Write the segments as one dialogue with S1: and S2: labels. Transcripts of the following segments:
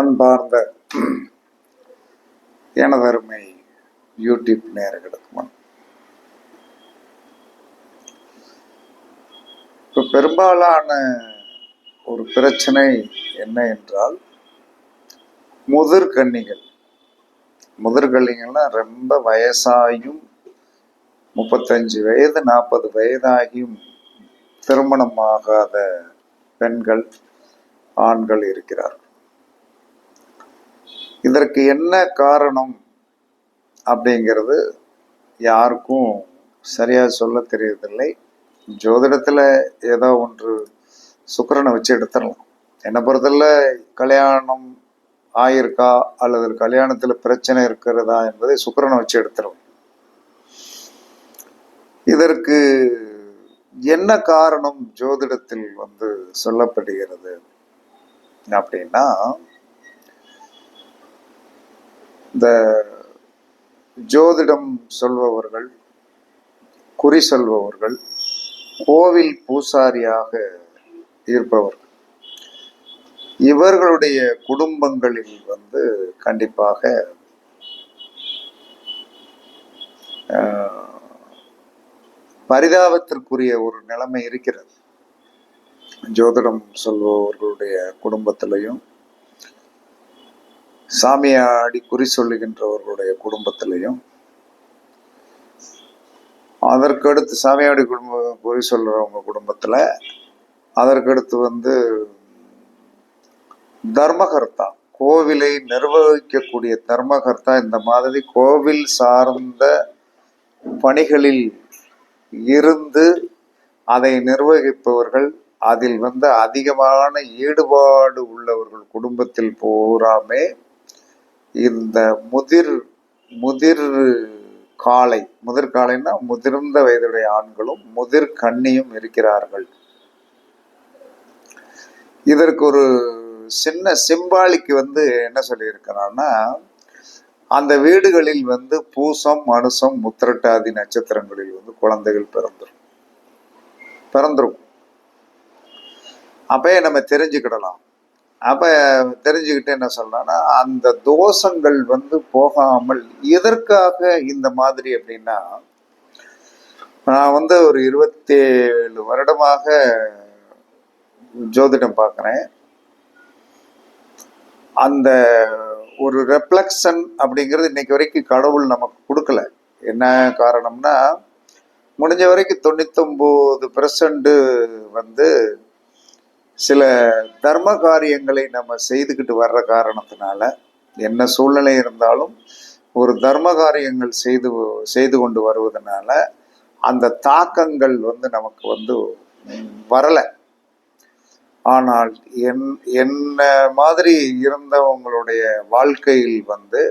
S1: அன்பார்ந்த எனதருமை யூடியூப் நேர்களுக்கு இப்போ பெரும்பாலான ஒரு பிரச்சனை என்ன என்றால் முதிர்கன்னிகள் முதிர்கன்னிகள்னா ரொம்ப வயசாகியும் முப்பத்தஞ்சு வயது நாற்பது வயதாகியும் திருமணமாகாத பெண்கள் ஆண்கள் இருக்கிறார்கள். இதற்கு என்ன காரணம் அப்படிங்கிறது யாருக்கும் சரியாக சொல்ல தெரியவில்லை ஜோதிடத்தில் ஏதோ ஒன்று சுக்கரனை வச்சு எடுத்துடலாம். என்னை பொறுத்தல கல்யாணம் ஆயிருக்கா அல்லது கல்யாணத்தில் பிரச்சனை இருக்கிறதா என்பதை சுக்கரனை வச்சு எடுத்துடலாம். இதற்கு என்ன காரணம் ஜோதிடத்தில் வந்து சொல்லப்படுகிறது அப்படின்னா இந்த ஜோதிடம் சொல்பவர்கள் குறி சொல்பவர்கள் கோவில் பூசாரியாக இருப்பவர்கள் இவர்களுடைய குடும்பங்களில் வந்து கண்டிப்பாக பரிதாபத்திற்குரிய ஒரு நிலைமை இருக்கிறது. ஜோதிடம் சொல்பவர்களுடைய குடும்பத்திலையும் சாமியாடி குறி சொல்லுகின்றவர்களுடைய குடும்பத்திலையும் அதற்கடுத்து சாமியாடி குடும்ப குறி சொல்றவங்க குடும்பத்தில் அதற்கடுத்து வந்து தர்மகர்த்தா கோவிலை நிர்வகிக்கக்கூடிய தர்மகர்த்தா இந்த மாதிரி கோவில் சார்ந்த பணிகளில் இருந்து அதை நிர்வகிப்பவர்கள் அதில் வந்து அதிகமான ஈடுபாடு உள்ளவர்கள் குடும்பத்தில் பூராமே இந்த முதிர் முதிர் காளை முதிர் காளைன்னா முதிர்ந்த வயதுடைய ஆண்களும் முதிர் கண்ணியும் இருக்கிறார்கள். இதற்கு ஒரு சின்ன சிம்பாலிக்கு வந்து என்ன சொல்லியிருக்கிறான்னா அந்த வீடுகளில் வந்து பூசம் மனுஷம் முத்திரட்டாதி நட்சத்திரங்களில் வந்து குழந்தைகள் பிறந்துரும் பிறந்துரும். அப்பயே நம்ம தெரிஞ்சுக்கிடலாம். அப்போ தெரிஞ்சுக்கிட்டு என்ன சொல்லலாம்னா அந்த தோஷங்கள் வந்து போகாமல் எதற்காக இந்த மாதிரி அப்படின்னா நான் வந்து ஒரு இருபத்தேழு வருடமாக ஜோதிடம் பார்க்குறேன் அந்த ஒரு ரெப்ளக்ஷன் அப்படிங்கிறது இன்னைக்கு வரைக்கும் கடவுள் நமக்கு கொடுக்கல. என்ன காரணம்னா முடிஞ்ச வரைக்கும் தொண்ணூத்தொம்பது பெர்சன்ட் வந்து சில தர்ம காரியங்களை நம்ம செய்துக்கிட்டு வர்ற காரணத்தினால என்ன சூழ்நிலை இருந்தாலும் ஒரு தர்ம காரியங்கள் செய்து செய்து கொண்டு வருவதனால அந்த தாக்கங்கள் வந்து நமக்கு வந்து வரலை. ஆனால் என் என்ன மாதிரி இருந்தவங்களுடைய வாழ்க்கையில் வந்து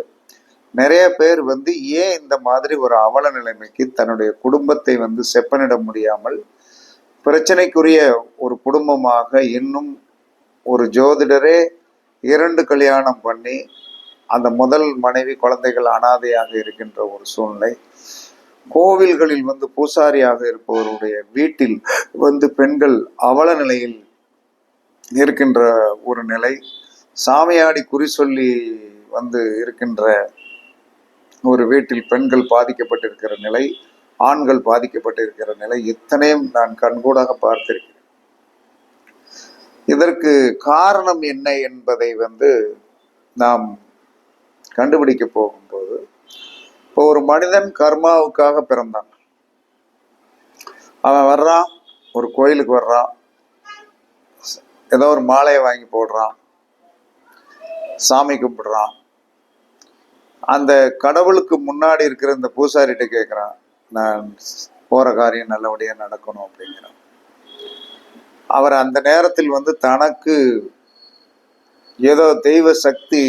S1: நிறைய பேர் வந்து ஏன் இந்த மாதிரி ஒரு அவல நிலைமைக்கு தன்னுடைய குடும்பத்தை வந்து செப்பனிட முடியாமல் பிரச்சனைக்குரிய ஒரு குடும்பமாக இன்னும் ஒரு ஜோதிடரே இரண்டு கல்யாணம் பண்ணி அந்த முதல் மனைவி குழந்தைகள் அனாதையாக இருக்கின்ற ஒரு சூழ்நிலை. கோவில்களில் வந்து பூசாரியாக இருப்பவருடைய வீட்டில் வந்து பெண்கள் அவல நிலையில் இருக்கின்ற ஒரு நிலை. சாமியாடி குறி சொல்லி வந்து இருக்கின்ற ஒரு வீட்டில் பெண்கள் பாதிக்கப்பட்டிருக்கிற நிலை. ஆண்கள் பாதிக்கப்பட்டிருக்கிற நிலை இத்தனையும் நான் கண்கூடாக பார்த்திருக்கிறேன். இதற்கு காரணம் என்ன என்பதை வந்து நாம் கண்டுபிடிக்க போகும்போது இப்போ ஒரு மனிதன் கர்மாவுக்காக பிறந்தான். அவன் வர்றான் ஒரு கோயிலுக்கு வர்றான் ஏதோ ஒரு மாலையை வாங்கி போடுறான் சாமி கும்பிடுறான். அந்த கடவுளுக்கு முன்னாடி இருக்கிற இந்த பூசாரிகிட்ட கேட்குறான் நான் போகிற காரியம் நல்லபடியாக நடக்கணும் அப்படிங்கிறான் அவர் அந்த நேரத்தில் வந்து தனக்கு ஏதோ தெய்வ சக்தி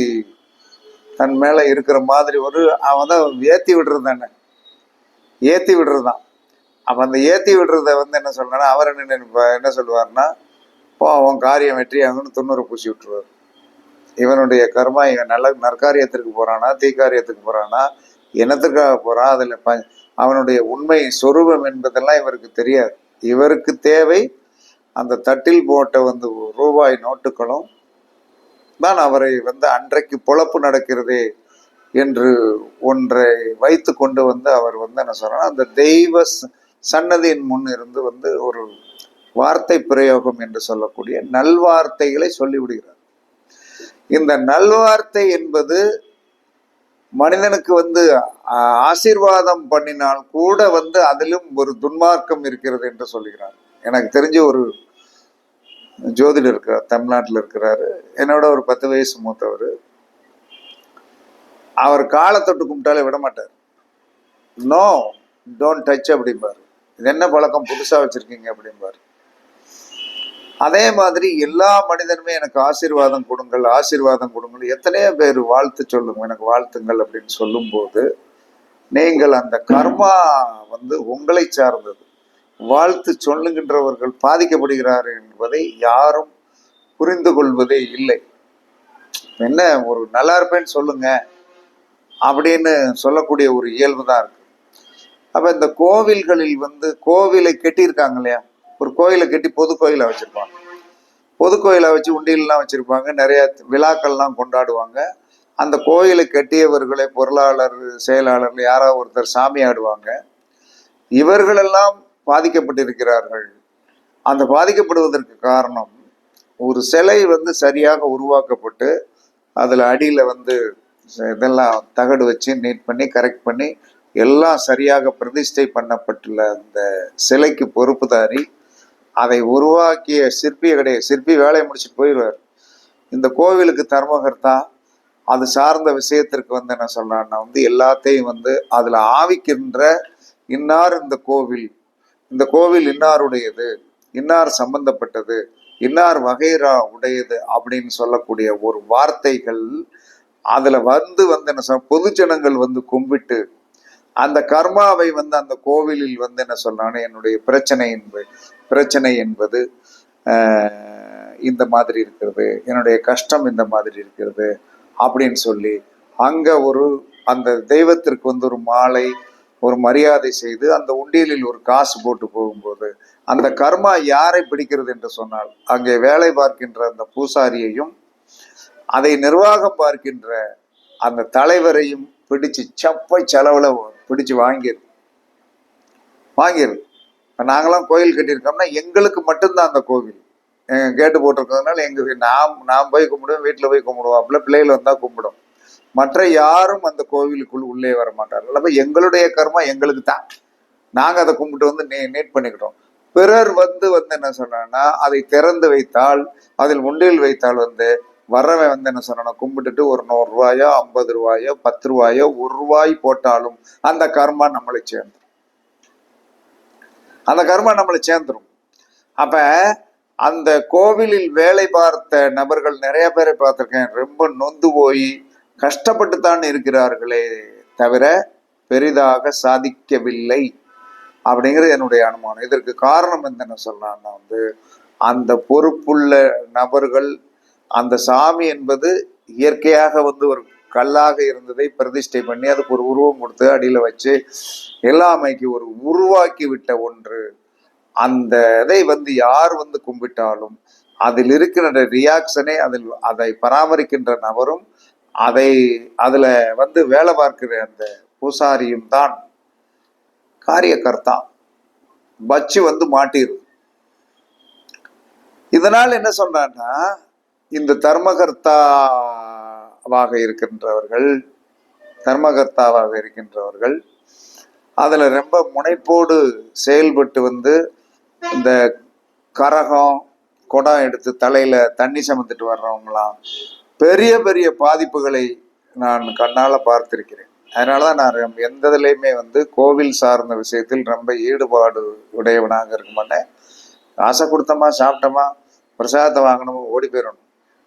S1: தன் மேலே இருக்கிற மாதிரி ஒரு அவன் தான் ஏற்றி விடுறது தானே. ஏற்றி விடுறது தான் அப்போ அந்த ஏற்றி விடுறத வந்து என்ன சொல்றேன்னா அவர் என்ன என்ன சொல்லுவார்னா இப்போ அவன் காரியம் வெற்றி ஆகுன்னு துண்ணூறு பூசி விட்டுருவார். இவனுடைய கர்மா இவன் நல்ல நற்காரியத்திற்கு போறானா தீக்காரியத்துக்கு போறானா என்னத்துக்காக போறான் அதில் ப அவனுடைய உண்மை சொரூபம் என்பதெல்லாம் இவருக்கு தெரியாது. இவருக்கு தேவை அந்த தட்டில் போட்ட வந்து ரூபாய் நோட்டுகளும் தான் அவரை வந்து அன்றைக்கு பொழப்பு நடக்கிறதே என்று ஒன்றை வைத்து கொண்டு வந்து அவர் வந்து என்ன சொல்றாரு அந்த தெய்வ ச- சன்னதியின் முன் இருந்து வந்து ஒரு வார்த்தை பிரயோகம் என்று சொல்லக்கூடிய நல்வார்த்தைகளை சொல்லிவிடுகிறார். இந்த நல்வார்த்தை என்பது மனிதனுக்கு வந்து ஆசீர்வாதம் பண்ணினால் கூட வந்து அதிலும் ஒரு துன்மார்க்கம் இருக்கிறது என்று சொல்லுகிறார் எனக்கு தெரிஞ்ச ஒரு ஜோதிடர் இருக்கிறார் தமிழ்நாட்டில் இருக்கிறாரு. என்னோட ஒரு பத்து வயசு மூத்தவர். அவர் காலை தொட்டு கும்பிட்டாலே விட மாட்டார். நோ டோன்ட் டச் அப்படிம்பார். இது என்ன பழக்கம்? புதுசாக வச்சுருக்கீங்க அப்படிம்பார். அதே மாதிரி எல்லா மனிதனுமே எனக்கு ஆசீர்வாதம் கொடுங்கள் ஆசீர்வாதம் கொடுங்கள். எத்தனையோ பேர் வாழ்த்து சொல்லுங்க எனக்கு வாழ்த்துங்கள் அப்படின்னு சொல்லும்போது நீங்கள் அந்த கர்மா வந்து உங்களை சார்ந்தது. வாழ்த்து சொல்லுகின்றவர்கள் பாதிக்கப்படுகிறார்கள் என்பதை யாரும் புரிந்து கொள்வதே இல்லை. என்ன ஒரு நல்லா இருப்பேன்னு சொல்லுங்க அப்படின்னு சொல்லக்கூடிய ஒரு இயல்பு தான் இருக்கு. அப்ப இந்த கோவில்களில் வந்து கோவிலை கட்டியிருக்காங்க இல்லையா? ஒரு கோயிலை கட்டி பொது கோயிலை வச்சிருப்பாங்க. பொது கோயிலை வச்சு உண்டியல்லாம் வச்சுருப்பாங்க. நிறைய விழாக்கள்லாம் கொண்டாடுவாங்க. அந்த கோயிலை கட்டியவர்களை பொருளாளர் செயலாளர்கள் யாராவது ஒருத்தர் சாமி ஆடுவாங்க. இவர்களெல்லாம் பாதிக்கப்பட்டிருக்கிறார்கள். அந்த பாதிக்கப்படுவதற்கு காரணம் ஒரு சிலை வந்து சரியாக உருவாக்கப்பட்டு அதில் அடியில் வந்து இதெல்லாம் தகடு வச்சு நீட் பண்ணி கரெக்ட் பண்ணி எல்லாம் சரியாக பிரதிஷ்டை பண்ணப்பட்டுள்ள அந்த சிலைக்கு பொறுப்புதாரி அதை உருவாக்கிய சிற்பி கிடையாது. சிற்பி வேலையை முடிச்சுட்டு போயிடுவார். இந்த கோவிலுக்கு தர்மகர்த்தா அது சார்ந்த விஷயத்திற்கு வந்து என்ன சொல்றான்னா வந்து எல்லாத்தையும் வந்து அதுல ஆவிக்கின்ற இன்னார் இந்த கோவில். இந்த கோவில் இன்னாருடையது இன்னார் சம்பந்தப்பட்டது இன்னார் வகைரா உடையது அப்படின்னு சொல்லக்கூடிய ஒரு வார்த்தைகள் அதுல வந்து வந்து என்ன சொல் பொதுஜனங்கள் வந்து கும்பிட்டு அந்த கர்மாவை வந்து அந்த கோவிலில் வந்து என்ன சொல்றானே என்னுடைய பிரச்சனை என்பது பிரச்சனை என்பது இந்த மாதிரி இருக்கிறது என்னுடைய கஷ்டம் இந்த மாதிரி இருக்கிறது அப்படின்னு சொல்லி அங்க ஒரு அந்த தெய்வத்திற்கு வந்து ஒரு மாலை ஒரு மரியாதை செய்து அந்த உண்டியலில் ஒரு காசு போட்டு போகும்போது அந்த கர்மா யாரை பிடிக்கிறது என்று சொன்னால் அங்கே வேலை பார்க்கின்ற அந்த பூசாரியையும் அதை நிர்வாகம் பார்க்கின்ற அந்த தலைவரையும் பிடிச்சு சப்பை செலவுல பிடிச்சு வாங்கிரு வாங்கிரு. இப்போ நாங்களாம் கோயில் கட்டியிருக்கோம்னா எங்களுக்கு மட்டும்தான் அந்த கோவில். கேட்டு போட்டிருக்கிறதுனால எங்கள் நாம் நாம் போய் கும்பிடுவோம் வீட்டில் போய் கும்பிடுவோம் பிள்ளைகள் வந்தால் கும்பிடும். மற்ற யாரும் அந்த கோவிலுக்குள் உள்ளே வர மாட்டார்கள். அப்போ எங்களுடைய கர்மா எங்களுக்கு தான். நாங்க அதை கும்பிட்டு வந்து நே நீட் பண்ணிக்கிட்டோம். பிறர் வந்து வந்து என்ன சொன்னா அதை திறந்து வைத்தால் அதில் உண்டியல் வைத்தால் வந்து வர்றவன் வந்து என்ன சொன்னா கும்பிட்டுட்டு ஒரு நூறு ரூபாயோ ஐம்பது ரூபாயோ பத்து ரூபாயோ ஒரு ரூபாய் போட்டாலும் அந்த கர்மா நம்மளை சேர்ந்து அந்த கர்மா நம்மளை சேர்ந்துடும் அப்ப அந்த கோவிலில் வேலை பார்த்த நபர்கள் நிறைய பேரை பார்த்துருக்கேன். ரொம்ப நொந்து போய் கஷ்டப்பட்டு தான் இருக்கிறார்களே தவிர பெரிதாக சாதிக்கவில்லை அப்படிங்கிறது என்னுடைய அனுமானம். இதற்கு காரணம் என்னன்னு சொல்லலாம்னா வந்து அந்த பொறுப்புள்ள நபர்கள் அந்த சாமி என்பது இயற்கையாக வந்து ஒரு கல்லாக இருந்ததை பிரதிஷ்டை பண்ணி அதுக்கு ஒரு உருவம் கொடுத்து அடியில வச்சு எல்லாமைக்கு ஒரு உருவாக்கி விட்ட ஒன்று. அந்த இதை வந்து யார் வந்து கும்பிட்டாலும் அதில் இருக்கிற ரியாக்ஷனே அதில் அதை பராமரிக்கின்ற நபரும் அதை அதுல வந்து வேலை பார்க்கிற அந்த பூசாரியும் தான் காரியகர்த்தா. பச்சு வந்து மாட்டிரும் இதனால் என்ன சொல்றான்னா இந்த தர்மகர்த்தா ஆக இருக்கின்றவர்கள் தர்மகர்த்தாவாக இருக்கின்றவர்கள் அதில் ரொம்ப முனைப்போடு செயல்பட்டு வந்து இந்த கரகம் குடம் எடுத்து தலையில் தண்ணி சமந்துட்டு வர்றவங்களாம் பெரிய பெரிய பாதிப்புகளை நான் கண்ணால பார்த்திருக்கிறேன். அதனாலதான் நான் எந்த இதுலையுமே வந்து கோவில் சார்ந்த விஷயத்தில் ரொம்ப ஈடுபாடு உடையவனாக இருக்க மாட்டேன் ஆசை கொடுத்தோமா சாப்பிட்டோமா பிரசாதத்தை வாங்கணுமோ ஓடி போயிடணும்.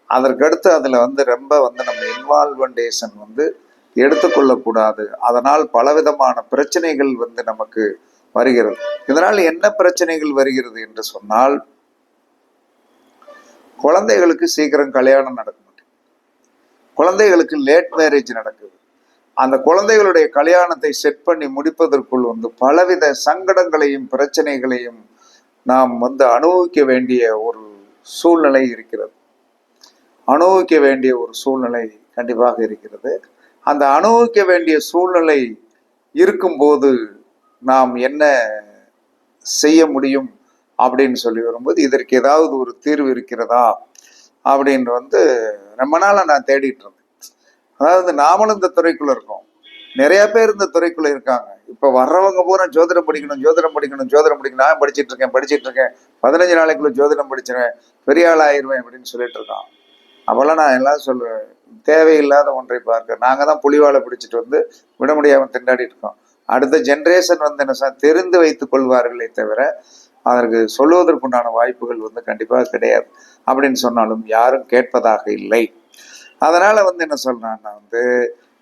S1: அதற்கடுத்து அதில் வந்து ரொம்ப வந்து நம்ம இன்வால்வெண்டேஷன் வந்து எடுத்துக்கொள்ளக்கூடாது. அதனால் பலவிதமான பிரச்சனைகள் வந்து நமக்கு வருகிறது. இதனால் என்ன பிரச்சனைகள் வருகிறது என்று சொன்னால் குழந்தைகளுக்கு சீக்கிரம் கல்யாணம் நடக்க மாட்டேங்குது. குழந்தைகளுக்கு லேட் மேரேஜ் நடக்குது. அந்த குழந்தைகளுடைய கல்யாணத்தை செட் பண்ணி முடிப்பதற்குள் வந்து பலவித சங்கடங்களையும் பிரச்சனைகளையும் நாம் வந்து அனுபவிக்க வேண்டிய ஒரு சூழ்நிலை இருக்கிறது. அனுபவிக்க வேண்டிய ஒரு சூழ்நிலை கண்டிப்பாக இருக்கிறது. அந்த அனுபவிக்க வேண்டிய சூழ்நிலை இருக்கும்போது நாம் என்ன செய்ய முடியும் அப்படின்னு சொல்லி வரும்போது இதற்கு ஏதாவது ஒரு தீர்வு இருக்கிறதா அப்படின்னு வந்து ரொம்ப நாளாக நான் தேடிட்டு இருந்தேன். அதாவது நாமளும் இந்த துறைக்குள்ளே இருக்கோம். நிறைய பேர் இந்த துறைக்குள்ளே இருக்காங்க. இப்போ வர்றவங்க பூரா ஜோதிடம் படிக்கணும் ஜோதிடம் படிக்கணும் ஜோதிடம் படிக்கணும். நான் படிச்சுட்டு இருக்கேன் படிச்சுட்டு இருக்கேன். பதினஞ்சு நாளைக்குள்ளே ஜோதிடம் படிச்சிருவேன். பெரிய ஆள் ஆயிருவேன் அப்படின்னு சொல்லிட்டு இருக்கான். அப்போல்லாம் நான் எல்லாம் சொல்லுவேன் தேவையில்லாத ஒன்றை பார்க்க. நாங்கள் தான் புலிவாலை பிடிச்சிட்டு வந்து விட முடியாமல் திண்டாடிட்டு இருக்கோம். அடுத்த ஜென்ரேஷன் வந்து என்ன சார் தெரிந்து வைத்து கொள்வார்களே தவிர அதற்கு சொல்லுவதற்குண்டான வாய்ப்புகள் வந்து கண்டிப்பாக கிடையாது அப்படின்னு சொன்னாலும் யாரும் கேட்பதாக இல்லை. அதனால் வந்து என்ன சொல்கிறான்னா வந்து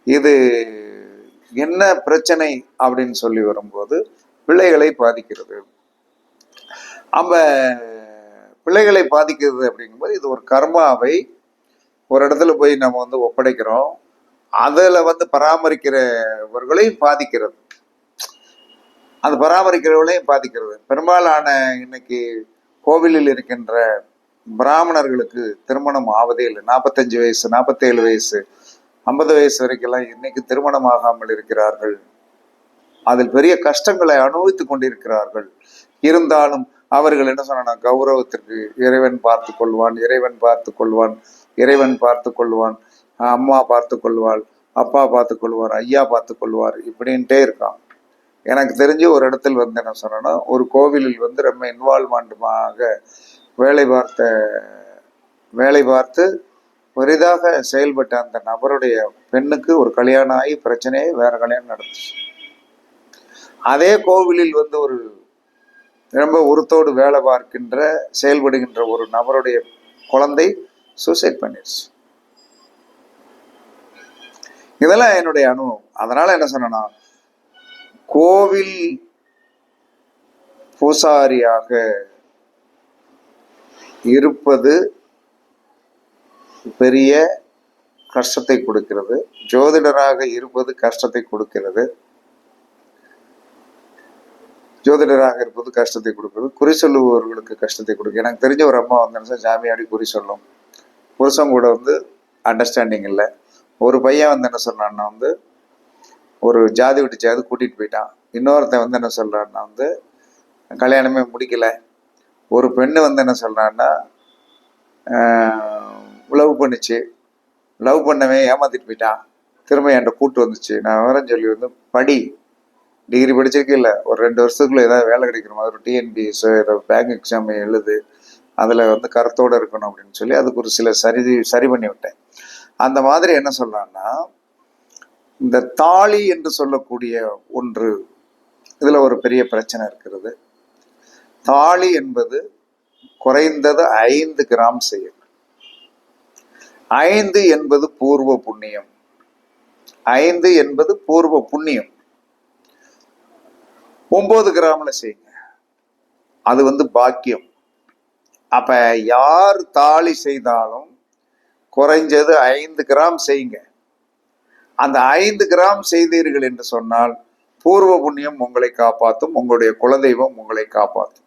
S1: இது என்ன பிரச்சனை அப்படின்னு சொல்லி வரும்போது பிள்ளைகளை பாதிக்கிறது. நம்ம பிள்ளைகளை பாதிக்கிறது அப்படிங்கும்போது இது ஒரு கர்மாவை ஒரு இடத்துல போய் நம்ம வந்து ஒப்படைக்கிறோம். அதுல வந்து பராமரிக்கிறவர்களையும் பாதிக்கிறது. அது பராமரிக்கிறவர்களையும் பாதிக்கிறது. பெரும்பாலான இன்னைக்கு கோவிலில் இருக்கின்ற பிராமணர்களுக்கு திருமணம் ஆவதே இல்லை. நாற்பத்தஞ்சு வயசு நாற்பத்தேழு வயசு ஐம்பது வயசு வரைக்கெல்லாம் இன்னைக்கு திருமணம் ஆகாமல் இருக்கிறார்கள்? அதில் பெரிய கஷ்டங்களை அனுபவித்துக் கொண்டிருக்கிறார்கள். இருந்தாலும் அவர்கள் என்ன சொன்னா கௌரவத்திற்கு இறைவன் பார்த்து கொள்வான் இறைவன் பார்த்து கொள்வான் இறைவன் பார்த்து கொள்வான் அம்மா பார்த்து கொள்வாள் அப்பா பார்த்து கொள்வார் ஐயா பார்த்து கொள்வார் இப்படின்ட்டே இருக்கான். எனக்கு தெரிஞ்சு ஒரு இடத்தில் வந்து என்ன சொன்னேன்னா ஒரு கோவிலில் வந்து ரொம்ப இன்வால்வ்மெண்ட்டுமாக வேலை பார்த்த வேலை பார்த்து பெரிதாக செயல்பட்ட அந்த நபருடைய பெண்ணுக்கு ஒரு கல்யாணம் ஆகி பிரச்சனையே வேற கல்யாணம் நடந்துச்சு. அதே கோவிலில் வந்து ஒரு ரொம்ப உருத்தோடு வேலை பார்க்கின்ற செயல்படுகின்ற ஒரு நபருடைய குழந்தை சூசைட் பண்ணிடுச்சு இதெல்லாம் என்னுடைய அனுபவம். அதனால என்ன சொன்னேன்னா கோவில் பூசாரியாக இருப்பது பெரிய கஷ்டத்தை கொடுக்கிறது. ஜோதிடராக இருப்பது கஷ்டத்தை கொடுக்கிறது. ஜோதிடராக இருப்பது கஷ்டத்தை கொடுக்கிறது. குறி சொல்லுபவர்களுக்கு கஷ்டத்தை கொடுக்கும் எனக்கு தெரிஞ்ச ஒரு அம்மா வந்து ஜாமியாடி குறி சொல்லும். புருஷன் கூட வந்து அண்டர்ஸ்டாண்டிங் இல்லை. ஒரு பையன் வந்து என்ன சொல்கிறான்னா வந்து ஒரு ஜாதி விட்டு ஜாதி கூட்டிகிட்டு போயிட்டான். இன்னொருத்தன் வந்து என்ன சொல்கிறான்னா வந்து கல்யாணமே முடிக்கலை. ஒரு பெண்ணு வந்து என்ன சொல்கிறான்னா லவ் பண்ணுச்சு. லவ் பண்ணவே ஏமாத்திட்டு போயிட்டான். திரும்ப என்கிட்ட கூட்டு வந்துச்சு. நான் விவரம் சொல்லி வந்து படி. டிகிரி படிச்சிருக்கே இல்லை ஒரு ரெண்டு வருஷத்துக்குள்ளே ஏதாவது வேலை கிடைக்கிற மாதிரி ஒரு டிஎன்பிஎஸ் ஏதோ பேங்க் எக்ஸாம் எழுது. அதில் வந்து கருத்தோடு இருக்கணும் அப்படின்னு சொல்லி அதுக்கு ஒரு சில சரி சரி பண்ணி விட்டேன். அந்த மாதிரி என்ன சொல்லலாம்னா இந்த தாலி என்று சொல்லக்கூடிய ஒன்று இதில் ஒரு பெரிய பிரச்சனை இருக்கிறது. தாலி என்பது குறைந்தது ஐந்து கிராம் செய்யும் ஐந்து என்பது பூர்வ புண்ணியம். ஐந்து என்பது பூர்வ புண்ணியம். ஒன்பது கிராமில் செய்யுங்க. அது வந்து பாக்கியம். அப்ப யார் தாலி செய்தாலும் குறைஞ்சது ஐந்து கிராம் செய்யுங்க. அந்த ஐந்து கிராம் செய்தீர்கள் என்று சொன்னால் பூர்வ புண்ணியம் உங்களை காப்பாற்றும் உங்களுடைய குலதெய்வம் உங்களை காப்பாற்றும்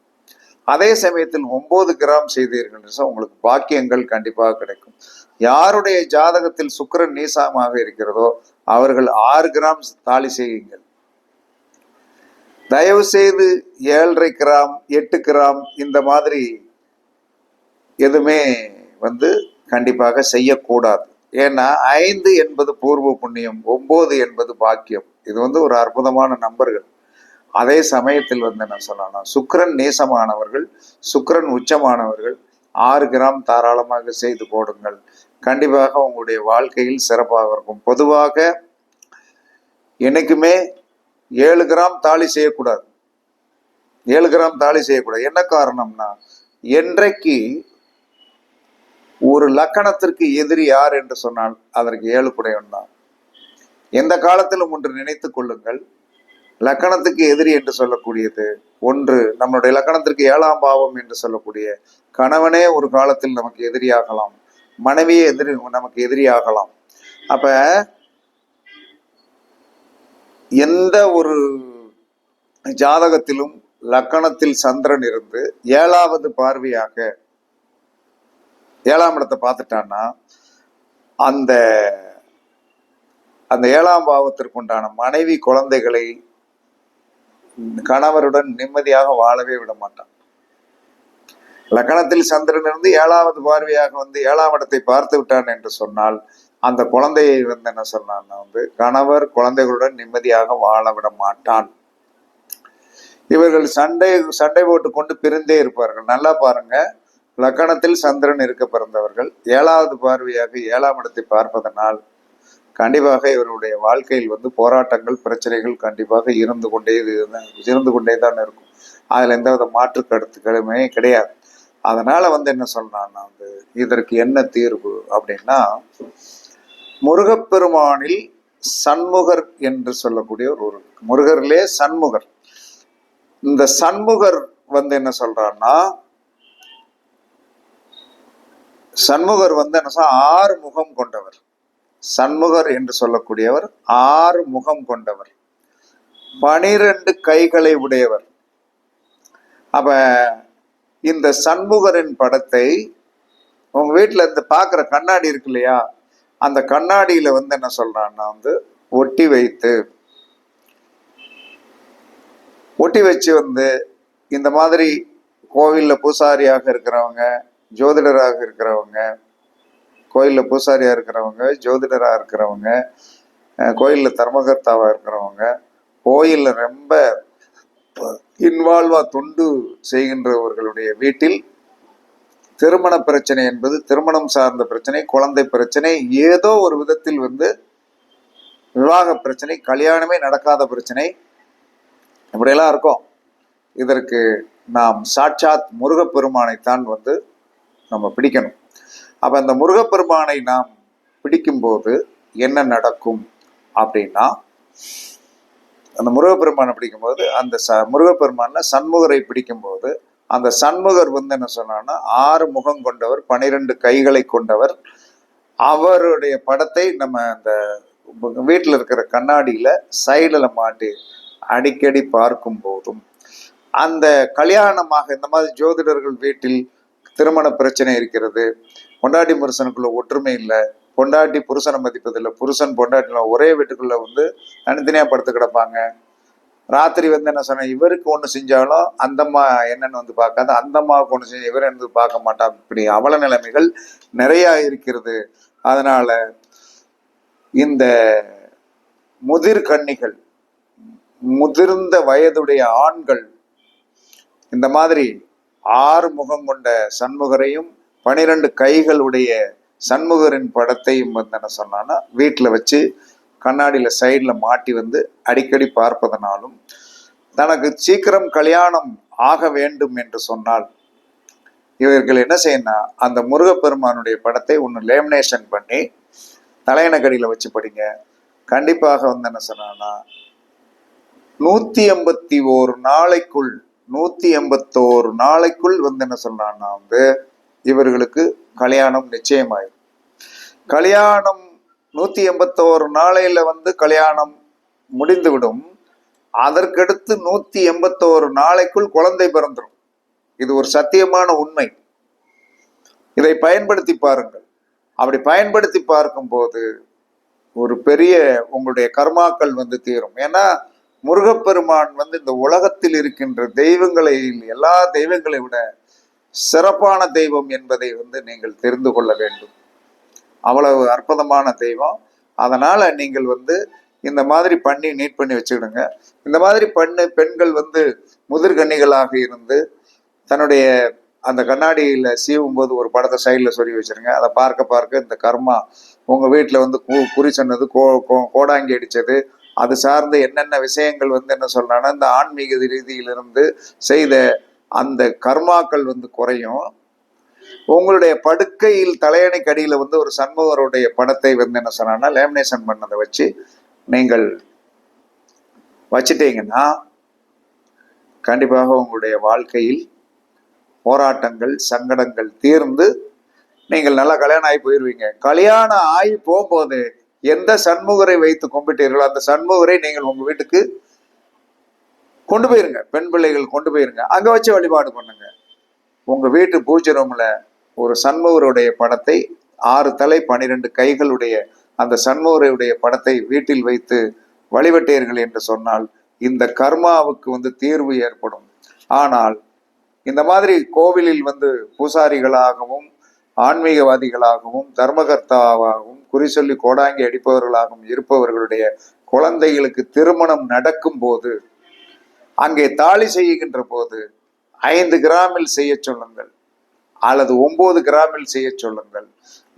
S1: அதே சமயத்தில் ஒன்பது கிராம் செய்தீர்கள் என்று சொன்னால் உங்களுக்கு பாக்கியங்கள் கண்டிப்பாக கிடைக்கும். யாருடைய ஜாதகத்தில் சுக்கரன் நீசமாக இருக்கிறதோ அவர்கள் ஆறு கிராம் தாலி செய்யுங்கள். தயவு செய்து ஏழரை கிராம் எட்டு கிராம் இந்த மாதிரி எதுவுமே வந்து கண்டிப்பாக செய்யக்கூடாது. ஏன்னா ஐந்து என்பது பூர்வ புண்ணியம் ஒன்பது என்பது பாக்கியம். இது வந்து ஒரு அற்புதமான நம்பர்கள். அதே சமயத்தில் வந்து என்ன சொல்லலாம் சுக்கிரன் நேசமானவர்கள் சுக்கரன் உச்சமானவர்கள் ஆறு கிராம் தாராளமாக செய்து போடுங்கள். கண்டிப்பாக உங்களுடைய வாழ்க்கையில் சிறப்பாக இருக்கும். பொதுவாக என்னைக்குமே ஏழு கிராம் தாலி செய்யக்கூடாது. ஏழு கிராம் தாலி செய்யக்கூடாது. என்ன காரணம்னா என்றைக்கு ஒரு லக்கணத்திற்கு எதிரி யார் என்று சொன்னால் அதற்கு ஏழு குடையவன் தான். எந்த காலத்திலும் ஒன்று நினைத்துக் கொள்ளுங்கள். லக்கணத்துக்கு எதிரி என்று சொல்லக்கூடியது. ஒன்று நம்மளுடைய லக்கணத்திற்கு ஏழாம் பாவம் என்று சொல்லக்கூடிய கணவனே ஒரு காலத்தில் நமக்கு எதிரியாகலாம். மனைவியே எதிரி நமக்கு எதிரியாகலாம். அப்ப எந்த ஒரு ஜாதகத்திலும் லக்கணத்தில் சந்திரன் இருந்து ஏழாவது பார்வையாக ஏழாம் இடத்தை பார்த்துட்டான்னா அந்த அந்த ஏழாம் பாவத்திற்கு உண்டான மனைவி குழந்தைகளை கணவருடன் நிம்மதியாக வாழவே விட மாட்டான். லக்கணத்தில் சந்திரன் இருந்து ஏழாவது பார்வையாக வந்து ஏழாம் இடத்தை பார்த்து விட்டான் என்று சொன்னால் அந்த குழந்தையை வந்து என்ன சொன்னான்னா வந்து கணவர் குழந்தைகளுடன் நிம்மதியாக வாழ விட மாட்டான். இவர்கள் சண்டை சண்டை போட்டு கொண்டு பிரிந்தே இருப்பார்கள். நல்லா பாருங்க. லக்கணத்தில் சந்திரன் இருக்க பிறந்தவர்கள் ஏழாவது பார்வையாக ஏழாம் இடத்தை பார்ப்பதனால் கண்டிப்பாக இவருடைய வாழ்க்கையில் வந்து போராட்டங்கள் பிரச்சனைகள் கண்டிப்பாக இருந்து கொண்டே இருந்து கொண்டே தான் இருக்கும். அதில் எந்தவித மாற்று கருத்துக்களுமே கிடையாது. அதனால வந்து என்ன சொல்லலாம்னா வந்து இதற்கு என்ன தீர்வு அப்படின்னா முருகப்பெருமானில் சண்முகர் என்று சொல்லக்கூடிய ஒரு முருகர்லே சண்முகர். இந்த சண்முகர் வந்து என்ன சொல்றான்னா சண்முகர் வந்து என்ன சொல்ல ஆறு முகம் கொண்டவர். சண்முகர் என்று சொல்லக்கூடியவர் ஆறு முகம் கொண்டவர். பனிரெண்டு கைகளை உடையவர். அப்ப இந்த சண்முகரின் படத்தை உங்க வீட்டுல இருந்து பாக்குற கண்ணாடி இருக்கு இல்லையா அந்த கண்ணாடியில வந்து என்ன சொல்றான்னா வந்து ஒட்டி வைத்து ஒட்டி வச்சு வந்து இந்த மாதிரி கோவில்ல பூசாரியாக இருக்கிறவங்க ஜோதிடராக இருக்கிறவங்க கோயிலில் பூசாரியாக இருக்கிறவங்க ஜோதிடராக இருக்கிறவங்க கோயிலில் தர்மகர்த்தாவாக இருக்கிறவங்க கோயிலில் ரொம்ப இன்வால்வாக தொண்டு செய்கின்றவர்களுடைய வீட்டில் திருமண பிரச்சனை என்பது திருமணம் சார்ந்த பிரச்சனை குழந்தை பிரச்சனை ஏதோ ஒரு விதத்தில் வந்து விவாக பிரச்சனை கல்யாணமே நடக்காத பிரச்சனை இப்படியெல்லாம் இருக்கும். இதற்கு நாம் சாட்சாத் முருகப்பெருமானைத்தான் வந்து நம்ம பிடிக்கணும். அப்ப அந்த முருகப்பெருமானை நாம் பிடிக்கும்போது என்ன நடக்கும் அப்படின்னா அந்த முருகப்பெருமானை பிடிக்கும்போது அந்த ச முருகப்பெருமான்ல சண்முகரை பிடிக்கும்போது அந்த சண்முகர் வந்து என்ன சொன்னான்னா ஆறு முகம் கொண்டவர் பனிரெண்டு கைகளை கொண்டவர் அவருடைய படத்தை நம்ம அந்த வீட்டில் இருக்கிற கண்ணாடியில சைடில் மாட்டி அடிக்கடி பார்க்கும் போதும். அந்த கல்யாணமாக இந்த மாதிரி ஜோதிடர்கள் வீட்டில் திருமண பிரச்சனை இருக்கிறது. பொண்டாட்டி புருஷனுக்குள்ள ஒற்றுமை இல்லை. பொண்டாட்டி புருஷனை மதிப்பதில்லை. புருஷன் பொண்டாட்டில ஒரே வீட்டுக்குள்ள வந்து தனித்தனியாக படுத்து கிடப்பாங்க. ராத்திரி வந்து என்ன சொன்னேன் இவருக்கு ஒன்று செஞ்சாலும் அந்தம்மா என்னன்னு வந்து பார்க்காது அந்தம்மாவுக்கு ஒன்று செஞ்சு இவர் வந்து பார்க்க மாட்டான். இப்படி அவல நிலைமைகள் நிறையா இருக்கிறது. அதனால இந்த முதிர் கண்ணிகள் முதிர்ந்த வயதுடைய ஆண்கள் இந்த மாதிரி ஆறு முகம் கொண்ட சண்முகரையும் பனிரெண்டு கைகளுடைய சண்முகரின் படத்தையும் வந்து என்ன சொன்னான்னா வீட்டில் வச்சு கண்ணாடியில் சைடில் மாட்டி வந்து அடிக்கடி பார்ப்பதனாலும் தனக்கு சீக்கிரம் கல்யாணம் ஆக வேண்டும் என்று சொன்னால் இவர்கள் என்ன செய்யணும் அந்த முருகப்பெருமானுடைய படத்தை ஒன்று லேமினேஷன் பண்ணி தலையணக்கடியில் வச்சு படிங்க. கண்டிப்பாக வந்து என்ன சொன்னான்னா நூற்றி எண்பத்தி ஓரு நாளைக்குள் நூத்தி எண்பத்தோரு நாளைக்குள் வந்து என்ன சொன்னான்னா வந்து இவர்களுக்கு கல்யாணம் நிச்சயமாயிரும். கல்யாணம் நூத்தி எண்பத்தோரு நாளையில வந்து கல்யாணம் முடிந்துவிடும். அதற்கடுத்து நூத்தி எண்பத்தோரு நாளைக்குள் குழந்தை பிறந்துடும் இது ஒரு சத்தியமான உண்மை. இதை பயன்படுத்தி பாருங்கள். அப்படி பயன்படுத்தி பார்க்கும்போது ஒரு பெரிய உங்களுடைய கர்மாக்கள் வந்து தீரும். ஏன்னா முருகப்பெருமான் வந்து இந்த உலகத்தில் இருக்கின்ற தெய்வங்களை எல்லா தெய்வங்களை விட சிறப்பான தெய்வம் என்பதை வந்து நீங்கள் தெரிந்து கொள்ள வேண்டும். அவ்வளவு அற்புதமான தெய்வம். அதனால நீங்கள் வந்து இந்த மாதிரி பண்ணி நீட் பண்ணி வச்சுக்கிடுங்க. இந்த மாதிரி பண்ணு பெண்கள் வந்து முதிர்கன்னிகளாக இருந்து தன்னுடைய அந்த கண்ணாடியில் சீவும் போது ஒரு படத்தை சைடில் சொல்லி வச்சிருங்க. அதை பார்க்க பார்க்க இந்த கர்மா உங்கள் வீட்டில் வந்து கு குறி சொன்னது கோ கோ- கோடாங்கி அடித்தது அது சார்ந்து என்னென்ன விஷயங்கள் வந்து என்ன சொல்றாங்கன்னா இந்த ஆன்மீக ரீதியிலிருந்து செய்த அந்த கர்மாக்கள் வந்து குறையும். உங்களுடைய படுக்கையில் தலையணைக்கு அடியில் வந்து ஒரு சண்முகருடைய படத்தை வந்து என்ன சொன்னான்னா லேமினேஷன் பண்ணதை வச்சு நீங்கள் வச்சிட்டீங்கன்னா கண்டிப்பாக உங்களுடைய வாழ்க்கையில் போராட்டங்கள் சங்கடங்கள் தீர்ந்து நீங்கள் நல்லா கல்யாணம் ஆகி போயிருவீங்க. கல்யாணம் ஆகி போகும்போது எந்த சண்முகரை வைத்து கும்பிட்டீர்களோ அந்த சண்முகரை நீங்கள் உங்க வீட்டுக்கு கொண்டு போயிருங்க. பெண் பிள்ளைகள் கொண்டு போயிருங்க. அங்க வச்சு வழிபாடு பண்ணுங்க. உங்க வீட்டு பூஜை ரூம்ல ஒரு சண்முகருடைய படத்தை ஆறு தலை பனிரெண்டு கைகளுடைய அந்த சண்முகருடைய படத்தை வீட்டில் வைத்து வழிபட்டீர்கள் என்று சொன்னால் இந்த கர்மாவுக்கு வந்து தீர்வு ஏற்படும். ஆனால் இந்த மாதிரி கோவிலில் வந்து பூசாரிகளாகவும் ஆன்மீகவாதிகளாகவும் தர்மகர்த்தாவாகவும் குறி சொல்லி கோடாங்கி அடிப்பவர்களாகவும் இருப்பவர்களுடைய குழந்தைகளுக்கு திருமணம் நடக்கும் போது அங்கே தாலி செய்கின்ற போது ஐந்து கிராமில் செய்ய சொல்லுங்கள். அல்லது ஒன்பது கிராமில் செய்ய சொல்லுங்கள்.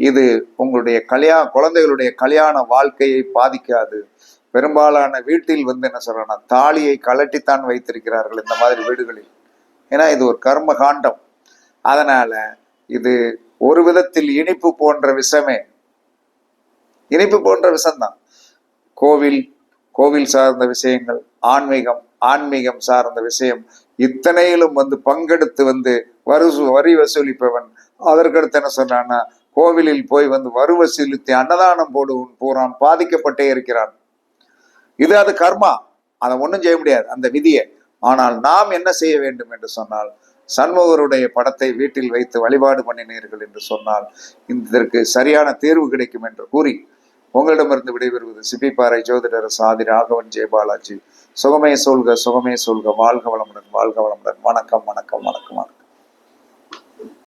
S1: இது உங்களுடைய கல்யாண குழந்தைகளுடைய கல்யாண வாழ்க்கையை பாதிக்காது. பெரும்பாலான வீட்டில் வந்து என்ன சொல்றேன்னா தாலியை கலட்டித்தான் வைத்திருக்கிறார்கள் இந்த மாதிரி வீடுகளில். ஏன்னா இது ஒரு கர்ம காண்டம். அதனால இது ஒரு விதத்தில் இனிப்பு போன்ற விஷமே. இனிப்பு போன்ற விஷம்தான். கோவில் கோவில் சார்ந்த விஷயங்கள் ஆன்மீகம் ஆன்மீகம் சார்ந்த விஷயம் இத்தனையிலும் வந்து பங்கெடுத்து வந்து வருசு வரி வசூலிப்பவன். அதற்கடுத்து என்ன சொன்னான்னா கோவிலில் போய் வந்து வரு வசூலித்து அன்னதானம் போடுவன் பூரான் பாதிக்கப்பட்டே இருக்கிறான். இது அது கர்மா. அதை ஒன்றும் செய்ய முடியாது அந்த விதியை. ஆனால் நாம் என்ன செய்ய வேண்டும் என்று சொன்னால் சண்முகருடைய படத்தை வீட்டில் வைத்து வழிபாடு பண்ணினீர்கள் என்று சொன்னால் இதற்கு சரியான தீர்வு கிடைக்கும் என்று கூறி உங்களிடமிருந்து விடைபெறுவது சிப்பிப்பாறை ஜோதிடர் சாதி ராகவன் ஜெயபாலாஜி சுகமே சொல்க சுகமே சொல்க. வாழ்க வளமுடன் வாழ்க வளமுடன். வணக்கம் வணக்கம் வணக்கம் வணக்கம்.